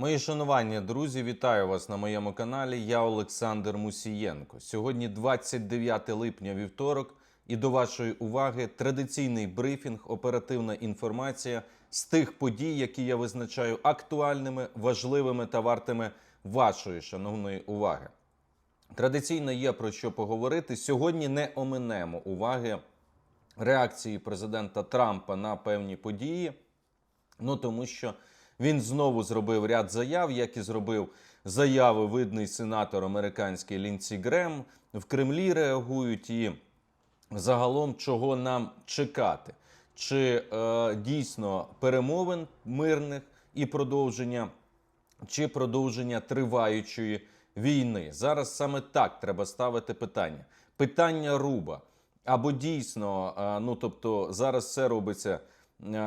Мої шанування, друзі, вітаю вас на моєму каналі. Я Олександр Мусієнко. Сьогодні 29 липня, вівторок, і до вашої уваги традиційний брифінг, оперативна інформація з тих подій, які я визначаю актуальними, важливими та вартими вашої шановної уваги. Традиційно є про що поговорити. Сьогодні не оминемо уваги реакції президента Трампа на певні події. Ну тому що він знову зробив ряд заяв, як і зробив заяви видний сенатор американський Лінсі Грем. В Кремлі реагують і загалом чого нам чекати? Чи е, дійсно перемовин мирних і продовження, чи продовження триваючої війни? Зараз саме так треба ставити питання. Питання руба. Або дійсно, е, ну тобто зараз все робиться,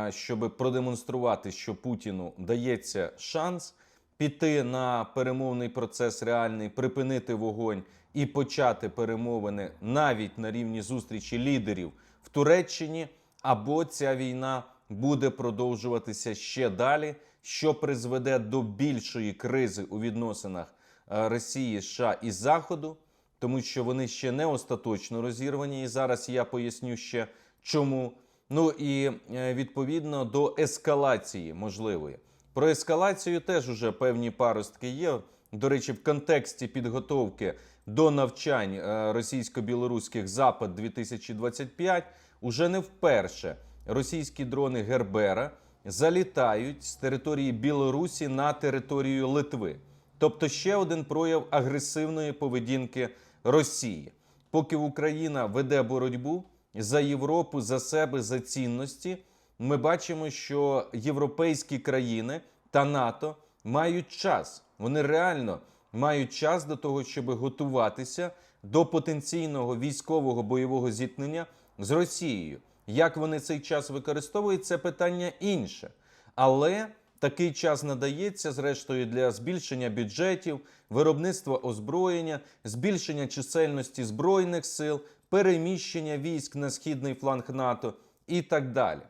щоб продемонструвати, що Путіну дається шанс піти на перемовний процес реальний, припинити вогонь і почати перемовини навіть на рівні зустрічі лідерів в Туреччині, або ця війна буде продовжуватися ще далі, що призведе до більшої кризи у відносинах е, Росії, США і Заходу тому що вони ще не остаточно розірвані. І зараз я поясню ще чому. Ну і е, відповідно до ескалації можливої. Про ескалацію теж уже певні паростки є. До речі, в контексті підготовки до навчань е, російсько-білоруських запад 2025 уже не вперше російські дрони Гербера залітають з території Білорусі на територію Литви. Тобто ще один прояв агресивної поведінки Росії. Поки Україна веде боротьбу за Європу, за себе, за цінності, ми бачимо, що європейські країни та НАТО мають час. Вони реально мають час до того, щоб готуватися до потенційного військового бойового зіткнення з Росією. Як вони цей час використовують, це питання інше. Але такий час надається, зрештою, для збільшення бюджетів, виробництва озброєння, збільшення чисельності збройних сил, переміщення військ на східний фланг НАТО і так далі.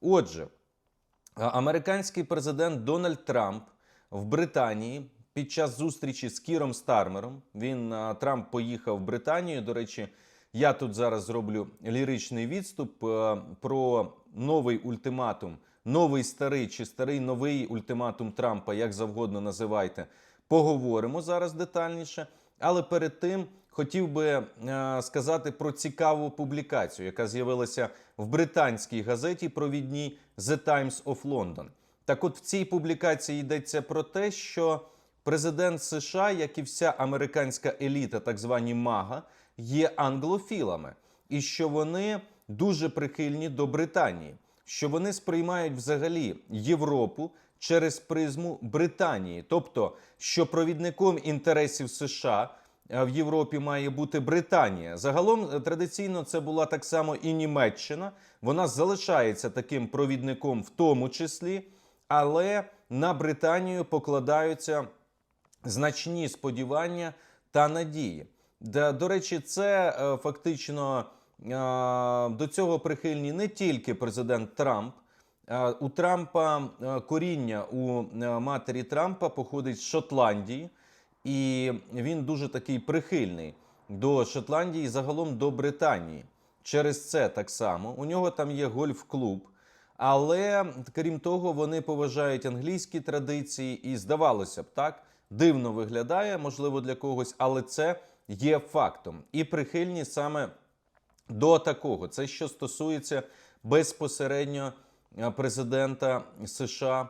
Отже, американський президент Дональд Трамп в Британії під час зустрічі з Кіром Стармером. Він Трамп поїхав в Британію. До речі, я тут зараз зроблю ліричний відступ е, про новий ультиматум, новий старий чи старий новий ультиматум Трампа, як завгодно називайте. Поговоримо зараз детальніше. Але перед тим хотів би е, сказати про цікаву публікацію, яка з'явилася в британській газеті провідній The Times of London. Так от в цій публікації йдеться про те, що президент США, як і вся американська еліта, так звані мага, є англофілами, і що вони дуже прихильні до Британії, що вони сприймають взагалі Європу через призму Британії, тобто що провідником інтересів США в Європі має бути Британія. Загалом е, традиційно це була так само і Німеччина. Вона залишається таким провідником, в тому числі, але на Британію покладаються значні сподівання та надії. До речі, це е, фактично е, до цього прихильні не тільки президент Трамп. Е, у Трампа е, коріння у е, матері Трампа походить з Шотландії, і він дуже такий прихильний до Шотландії, і загалом до Британії. Через це так само. У нього там є гольф-клуб. Але крім того, вони поважають англійські традиції, і здавалося б, так дивно виглядає, можливо, для когось, але це є фактом. І прихильні саме до такого. Це що стосується безпосередньо е, президента США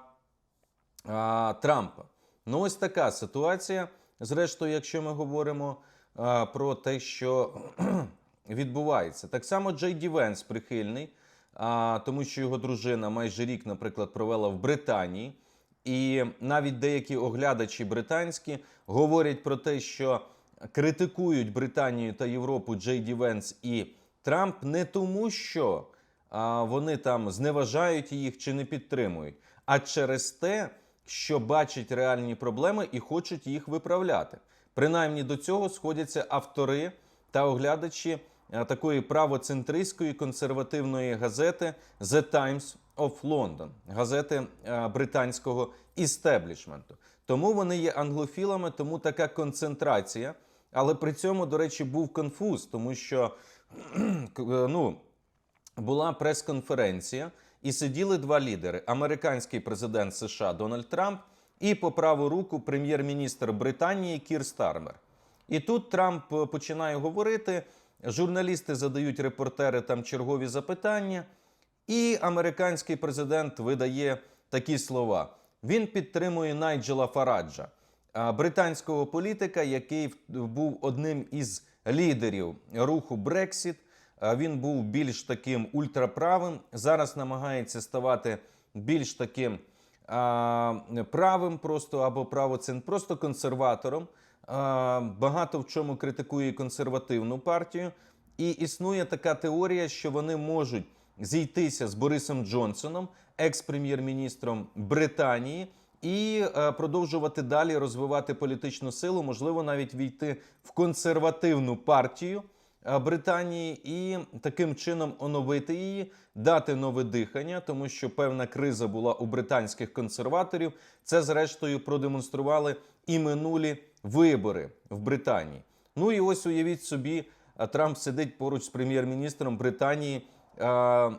а, Трампа. Ну, ось така ситуація. Зрештою, якщо ми говоримо а, про те, що відбувається, так само Джей Ді Венс прихильний, а, тому що його дружина майже рік, наприклад, провела в Британії. І навіть деякі оглядачі британські говорять про те, що критикують Британію та Європу Джей Ді Венс і Трамп не тому, що а, вони там зневажають їх чи не підтримують, а через те, що бачать реальні проблеми і хочуть їх виправляти. Принаймні до цього сходяться автори та оглядачі е, такої правоцентристської консервативної газети The Times of London, газети е, британського істеблішменту. Тому вони є англофілами, тому така концентрація. Але при цьому, до речі, був конфуз, тому що ну, була прес-конференція, і сиділи два лідери: американський президент США Дональд Трамп і по праву руку прем'єр-міністр Британії Кір Стармер. І тут Трамп е, починає говорити. Журналісти задають репортери там чергові запитання, і американський президент видає такі слова. Він підтримує Найджела Фараджа, британського політика, який був одним із лідерів руху Брексіт. Він був більш таким ультраправим. Зараз намагається ставати більш таким а, правим, просто або правоцен, просто консерватором. А, Багато в чому критикує консервативну партію. І існує така теорія, що вони можуть зійтися з Борисом Джонсоном, екс-прем'єр-міністром Британії, і е, продовжувати далі розвивати політичну силу, можливо, навіть війти в консервативну партію Британії і таким чином оновити її, дати нове дихання, тому що певна криза була у британських консерваторів. Це, зрештою, продемонстрували і минулі вибори в Британії. Ну і ось уявіть собі, Трамп сидить поруч з прем'єр-міністром Британії, е,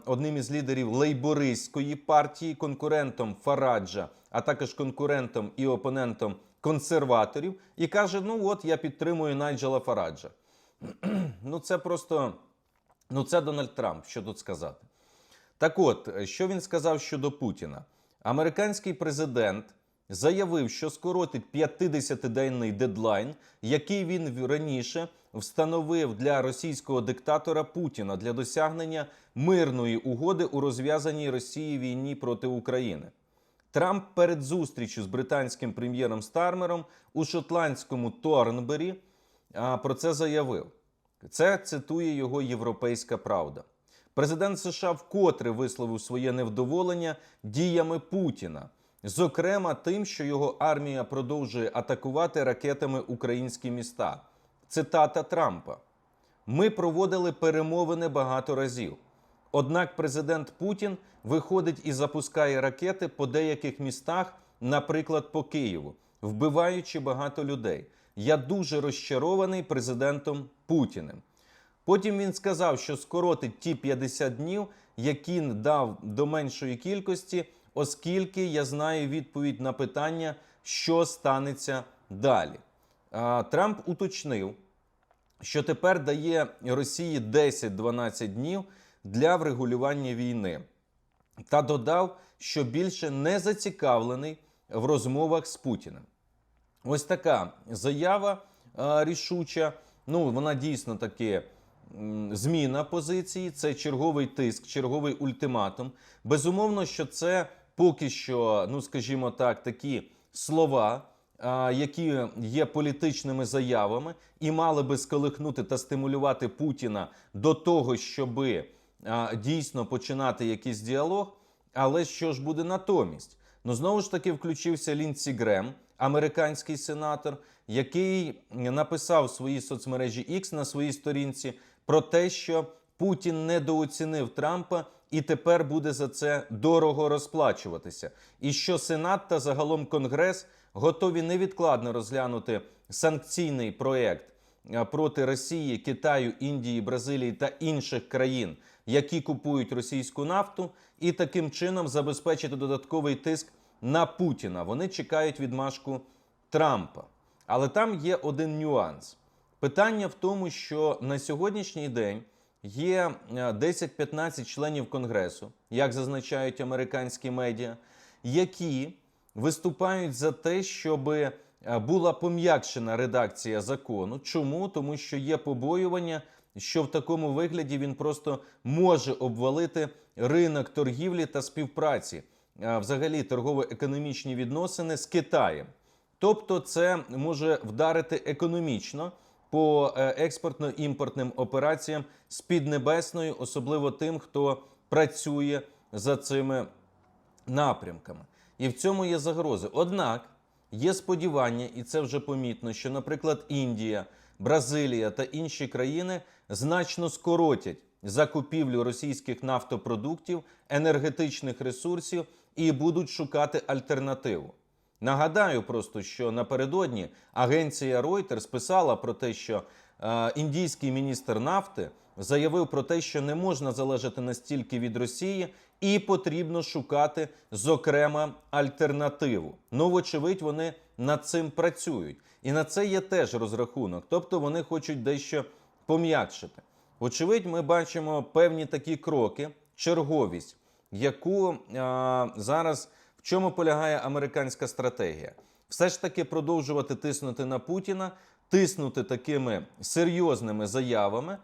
одним із лідерів лейбористської партії, конкурентом Фараджа, а також конкурентом і опонентом консерваторів, і каже: Ну от я підтримую Найджела Фараджа. ну це просто ну це Дональд Трамп. Що тут сказати? Так от, що він сказав щодо Путіна? Американський президент заявив, що скоротить 50-денний дедлайн, який він раніше встановив для російського диктатора Путіна для досягнення мирної угоди у розв'язаній Росії війні проти України. Трамп перед зустрічю з британським прем'єром Стармером у шотландському Торнбері про це заявив. Це цитує його Європейська Правда. Президент США вкотре висловив своє невдоволення діями Путіна, зокрема тим, що його армія продовжує атакувати ракетами українські міста. Цитата Трампа: Ми проводили перемовини багато разів. Однак президент Путін виходить і запускає ракети по деяких містах, наприклад, по Києву, вбиваючи багато людей. Я дуже розчарований президентом Путіним. Потім він сказав, що скоротить ті 50 днів, які дав до меншої кількості, оскільки я знаю відповідь на питання, що станеться далі. Трамп уточнив, що тепер дає Росії 10-12 днів для врегулювання війни, та додав, що більше не зацікавлений в розмовах з Путіним. Ось така заява е, рішуча. Ну, вона дійсно таки зміна позиції, це черговий тиск, черговий ультиматум. Безумовно, що це поки що, ну скажімо так, такі слова, які є політичними заявами, і мали би сколихнути та стимулювати Путіна до того, щоби дійсно починати якийсь діалог. Але що ж буде натомість? Ну знову ж таки включився Лінсі Грем, американський сенатор, який написав в своїй соцмережі X на своїй сторінці про те, що Путін недооцінив Трампа і тепер буде за це дорого розплачуватися. І що Сенат та загалом Конгрес готові невідкладно розглянути санкційний проєкт е, проти Росії, Китаю, Індії, Бразилії та інших країн, які купують російську нафту, і таким чином забезпечити додатковий тиск на Путіна. Вони чекають відмашку Трампа. Але там є один нюанс. Питання в тому, що на сьогоднішній день є е, 10-15 членів Конгресу, як зазначають американські медіа, які виступають за те, щоб е, була пом'якшена редакція закону. Чому? Тому що є побоювання, що в такому вигляді він просто може обвалити ринок торгівлі та співпраці, е, взагалі торгово-економічні відносини з Китаєм. Тобто, це може вдарити економічно по е, експортно-імпортним операціям з Піднебесною, особливо тим, хто працює за цими напрямками. І в цьому є загрози. Однак є сподівання, і це вже помітно, що, наприклад, Індія Бразилія та інші країни значно скоротять закупівлю російських нафтопродуктів, енергетичних ресурсів і будуть шукати альтернативу. Нагадаю просто, що напередодні агенція Reuters писала про те, що е, індійський міністр нафти заявив про те, що не можна залежати настільки від Росії, і потрібно шукати, зокрема, альтернативу. Ну, вочевидь, вони над цим працюють. І на це є теж розрахунок. Тобто вони хочуть дещо пом'якшити. Очевидь, ми бачимо певні такі кроки, черговість, яку е, зараз в чому полягає американська стратегія? Все ж таки продовжувати тиснути на Путіна, тиснути такими серйозними заявами,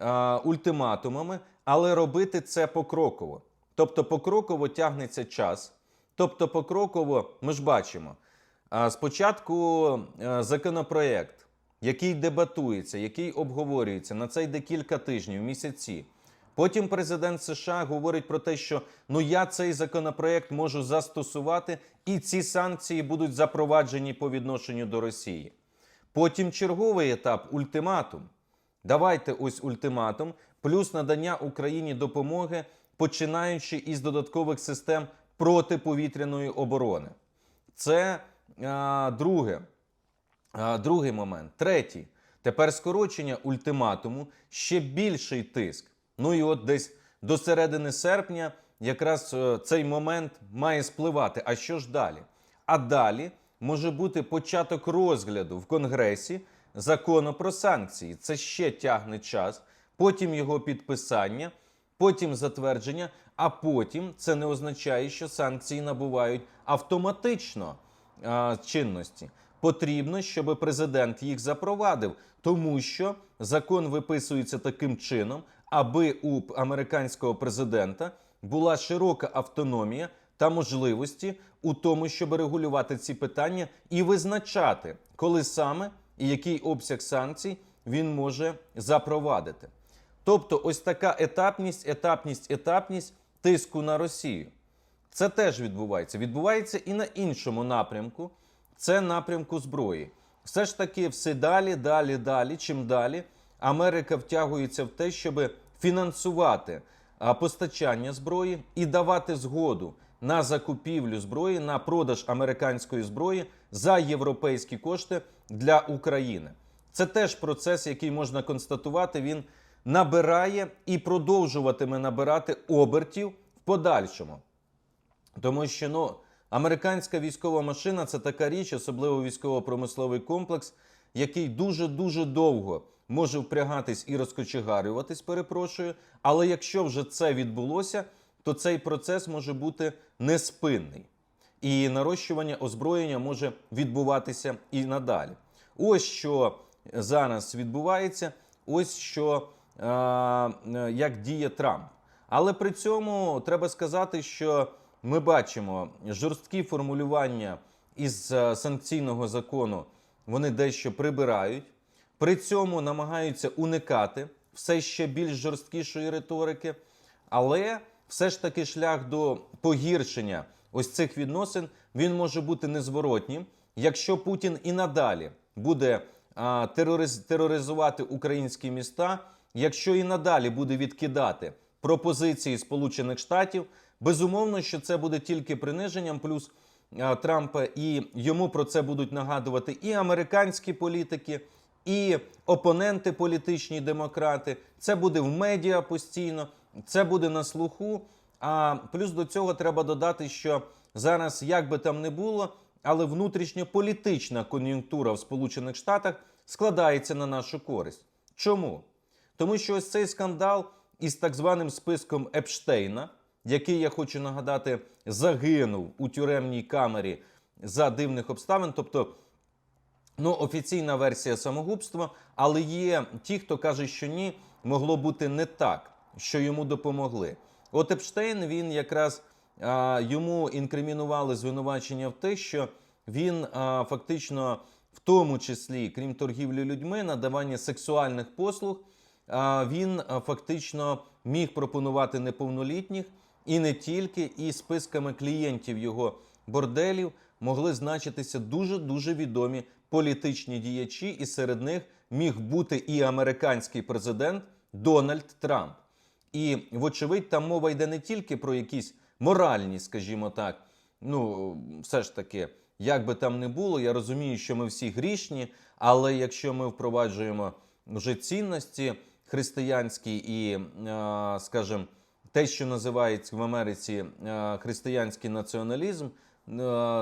е, ультиматумами, але робити це покроково. Тобто, покроково тягнеться час. Тобто, покроково, ми ж бачимо, а, спочатку е, законопроєкт, який дебатується, який обговорюється, на це йде кілька тижнів, місяці. Потім президент США говорить про те, що ну я цей законопроект можу застосувати, і ці санкції будуть запроваджені по відношенню до Росії. Потім черговий етап ультиматум. Давайте ось ультиматум, плюс надання Україні допомоги, починаючи із додаткових систем протиповітряної оборони. Це а, друге. А, другий момент. Третій. Тепер скорочення ультиматуму, ще більший тиск. Ну і от десь до середини серпня якраз е, цей момент має спливати. А що ж далі? А далі може бути початок розгляду в Конгресі закону про санкції. Це ще тягне час, потім його підписання, потім затвердження, а потім це не означає, що санкції набувають автоматично а, чинності. Потрібно, щоб президент їх запровадив, тому що закон виписується таким чином, аби у американського президента була широка автономія та можливості у тому, щоб регулювати ці питання і визначати, коли саме і який обсяг санкцій він може запровадити. Тобто, ось така етапність, етапність, етапність тиску на Росію. Це теж відбувається. Відбувається і на іншому напрямку. Це напрямку зброї. Все ж таки, все далі, далі, далі. Чим далі Америка втягується в те, щоб фінансувати постачання зброї і давати згоду на закупівлю зброї, на продаж американської зброї за європейські кошти для України. Це теж процес, який можна констатувати. Він набирає і продовжуватиме набирати обертів в подальшому. Тому що ну, американська військова машина це така річ, особливо військово-промисловий комплекс, який дуже-дуже довго може впрягатись і розкочегарюватись, перепрошую. Але якщо вже це відбулося, то цей процес може бути неспинний. І нарощування озброєння може відбуватися і надалі. Ось що зараз відбувається, ось що е, е, як діє Трамп. Але при цьому треба сказати, що ми бачимо жорсткі формулювання із е, санкційного закону, вони дещо прибирають. При цьому намагаються уникати все ще більш жорсткішої риторики, але все ж таки шлях до погіршення ось цих відносин він може бути незворотнім, якщо Путін і надалі буде а, терориз, тероризувати українські міста, якщо і надалі буде відкидати пропозиції Сполучених Штатів, безумовно, що це буде тільки приниженням, плюс а, Трампа, і йому про це будуть нагадувати і американські політики. І опоненти політичні демократи, це буде в медіа постійно, це буде на слуху. А плюс до цього треба додати, що зараз, як би там не було, але внутрішньополітична кон'юнктура в Сполучених Штатах складається на нашу користь. Чому? Тому що ось цей скандал із так званим списком Епштейна, який я хочу нагадати, загинув у тюремній камері за дивних обставин. Тобто, ну, офіційна версія самогубства, але є ті, хто каже, що ні, могло бути не так, що йому допомогли. От Епштейн він якраз а, йому інкримінували звинувачення в те, що він а, фактично, в тому числі, крім торгівлі людьми, надавання сексуальних послуг, а, він а, фактично міг пропонувати неповнолітніх і не тільки, і списками клієнтів його борделів могли значитися дуже дуже відомі політичні діячі, і серед них міг бути і американський президент Дональд Трамп. І, вочевидь, там мова йде не тільки про якісь моральні, скажімо так, ну, все ж таки, як би там не було, я розумію, що ми всі грішні, але якщо ми впроваджуємо вже цінності християнські і, е, скажімо, те, що називається в Америці е, християнський націоналізм, е,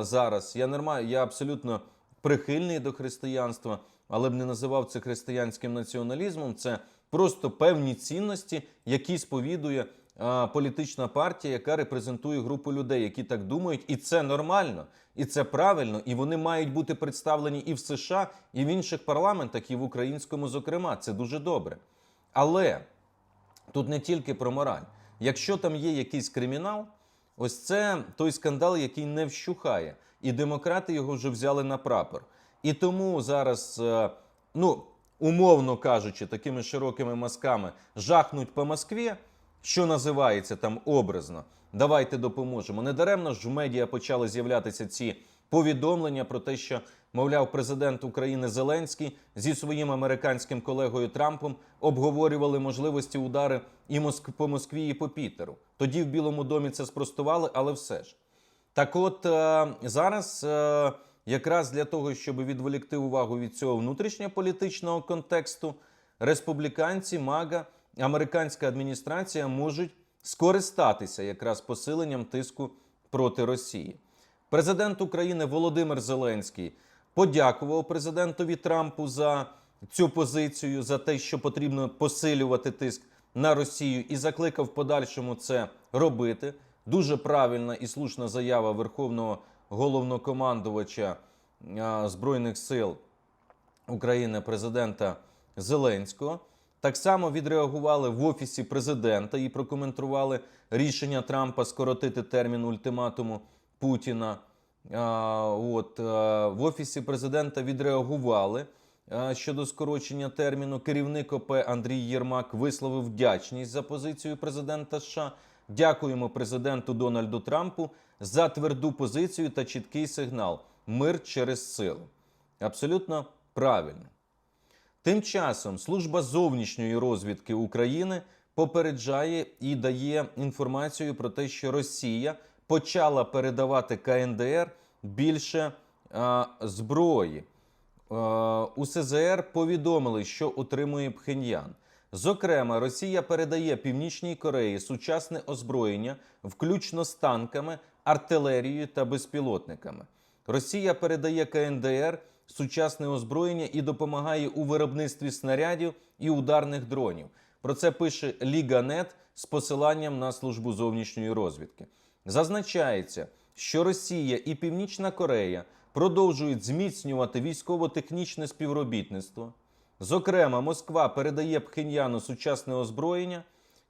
зараз я нормально, я абсолютно прихильний до християнства, але б не називав це християнським націоналізмом. Це просто певні цінності, які сповідує е, політична партія, яка репрезентує групу людей, які так думають, і це нормально, і це правильно, і вони мають бути представлені і в США, і в інших парламентах, і в українському, зокрема. Це дуже добре. Але тут не тільки про мораль. Якщо там є якийсь кримінал, ось це той скандал, який не вщухає, і демократи його вже взяли на прапор. І тому зараз, е, ну умовно кажучи, такими широкими мазками жахнуть по Москві, що називається там образно. Давайте допоможемо. Недаремно ж в медіа почали з'являтися ці повідомлення про те, що, мовляв, президент України Зеленський зі своїм американським колегою Трампом обговорювали можливості удари і по Москві, і по Пітеру. Тоді в Білому домі це спростували, але все ж. Так от е, зараз, е, якраз для того, щоб відволікти увагу від цього внутрішньополітичного контексту, республіканці, МАГА, американська адміністрація можуть скористатися якраз посиленням тиску проти Росії. Президент України Володимир Зеленський подякував президентові Трампу за цю позицію, за те, що потрібно посилювати тиск на Росію, і закликав подальшому це робити. Дуже правильна і слушна заява Верховного головнокомандувача Збройних сил України президента Зеленського. Так само відреагували в офісі президента і прокоментували рішення Трампа скоротити термін ультиматуму Путіна. От в офісі президента відреагували щодо скорочення терміну. Керівник ОП Андрій Єрмак висловив вдячність за позицію президента США. Дякуємо президенту Дональду Трампу за тверду позицію та чіткий сигнал мир через силу. Абсолютно правильно. Тим часом служба зовнішньої розвідки України попереджає і дає інформацію про те, що Росія почала передавати КНДР більше а, зброї. У СЗР повідомили, що утримує Пхеньян. Зокрема, Росія передає Північній Кореї сучасне озброєння, включно з танками, артилерією та безпілотниками. Росія передає КНДР сучасне озброєння і допомагає у виробництві снарядів і ударних дронів. Про це пише Ліганет з посиланням на службу зовнішньої розвідки. Зазначається, що Росія і Північна Корея продовжують зміцнювати військово-технічне співробітництво. Зокрема, Москва передає Пхеньяну сучасне озброєння.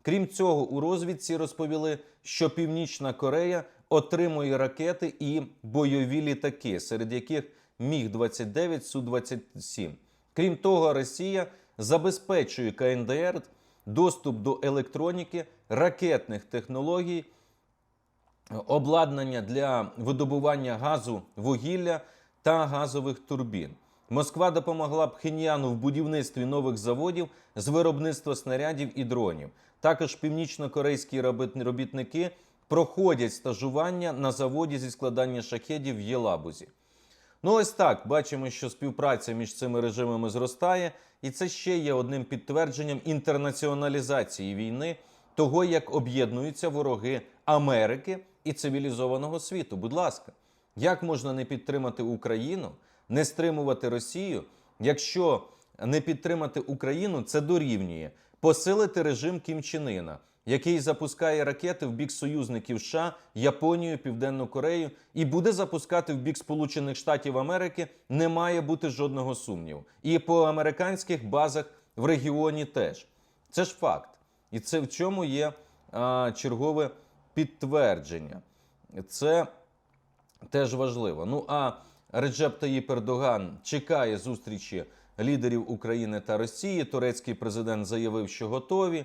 Крім цього, у розвідці розповіли, що Північна Корея отримує ракети і бойові літаки, серед яких Міг-29, Су-27. Крім того, Росія забезпечує КНДР доступ до електроніки, ракетних технологій, обладнання для видобування газу, вугілля та газових турбін. Москва допомогла Пхеньяну в будівництві нових заводів з виробництва снарядів і дронів. Також північно-корейські робітники проходять стажування на заводі зі складання шахедів в Єлабузі. Ну, ось так бачимо, що співпраця між цими режимами зростає, і це ще є одним підтвердженням інтернаціоналізації війни, того, як об'єднуються вороги Америки і цивілізованого світу. Будь ласка, як можна не підтримати Україну, не стримувати Росію, якщо не підтримати Україну, це дорівнює посилити режим Кім Чен Іна, який запускає ракети в бік союзників США, Японію, Південну Корею і буде запускати в бік Сполучених Штатів Америки, не має бути жодного сумніву. І по американських базах в регіоні теж. Це ж факт. І це в чому є а, чергове підтвердження. Це теж важливо. Ну а Реджеп Таїп Ердоган чекає зустрічі лідерів України та Росії. Турецький президент заявив, що готові.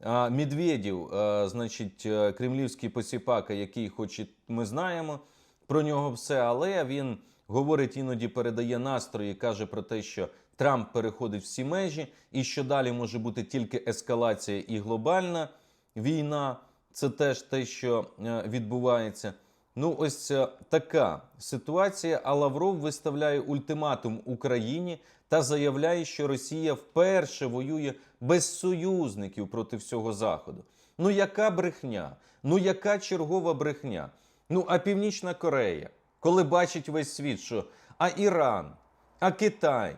А Медведєв, е, значить, е, кремлівський посіпака, який, хоч і ми знаємо про нього все, але він говорить іноді, передає настрої, каже про те, що Трамп переходить всі межі, і що далі може бути тільки ескалація і глобальна війна. Це теж те, що е, відбувається. Ну, ось е, така ситуація. А Лавров виставляє ультиматум Україні та заявляє, що Росія вперше воює без союзників проти всього Заходу. Ну, яка брехня? Ну, яка чергова брехня? Ну, а Північна Корея, коли бачить весь світ, що а Іран, а Китай.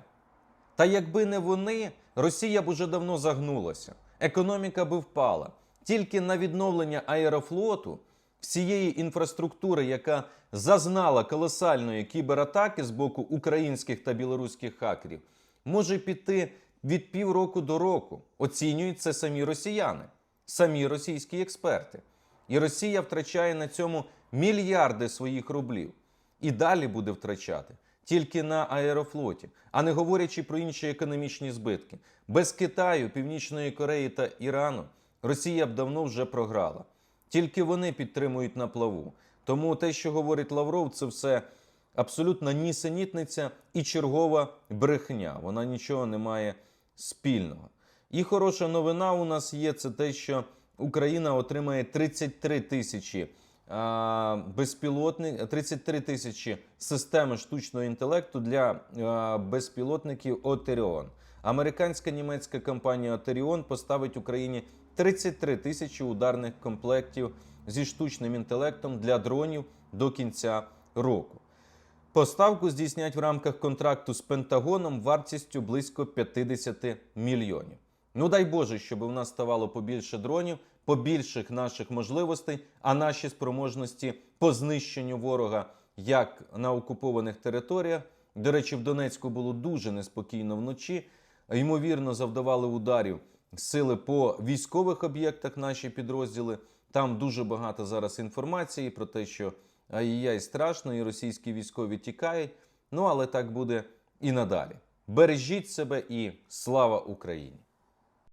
Та якби не вони, Росія б уже давно загнулася, економіка би впала. Тільки на відновлення аерофлоту, всієї інфраструктури, яка зазнала колосальної кібератаки з боку українських та білоруських хакерів, може піти від півроку до року. Оцінюють це самі росіяни, самі російські експерти. І Росія втрачає на цьому мільярди своїх рублів. І далі буде втрачати тільки на аерофлоті, а не говорячи про інші економічні збитки. Без Китаю, Північної Кореї та Ірану Росія б давно вже програла. Тільки вони підтримують на плаву. Тому те, що говорить Лавров, це все абсолютна нісенітниця і чергова брехня. Вона нічого не має спільного. І хороша новина у нас є це те, що Україна отримає 33 тисячі а, безпілотних 33 тисячі системи штучного інтелекту для безпілотників Отеріон. Американська німецька компанія Отеріон поставить Україні 33 тисячі ударних комплектів зі штучним інтелектом для дронів до кінця року. Поставку здійснять в рамках контракту з Пентагоном вартістю близько 50 мільйонів. Ну дай Боже, щоб у нас ставало побільше дронів, побільших наших можливостей, а наші спроможності по знищенню ворога як на окупованих територіях. До речі, в Донецьку було дуже неспокійно вночі. Ймовірно, завдавали ударів сили по військових об'єктах наші підрозділи. Там дуже багато зараз інформації про те, що ай-яй страшно, і російські військові тікають. Ну але так буде і надалі. Бережіть себе і слава Україні!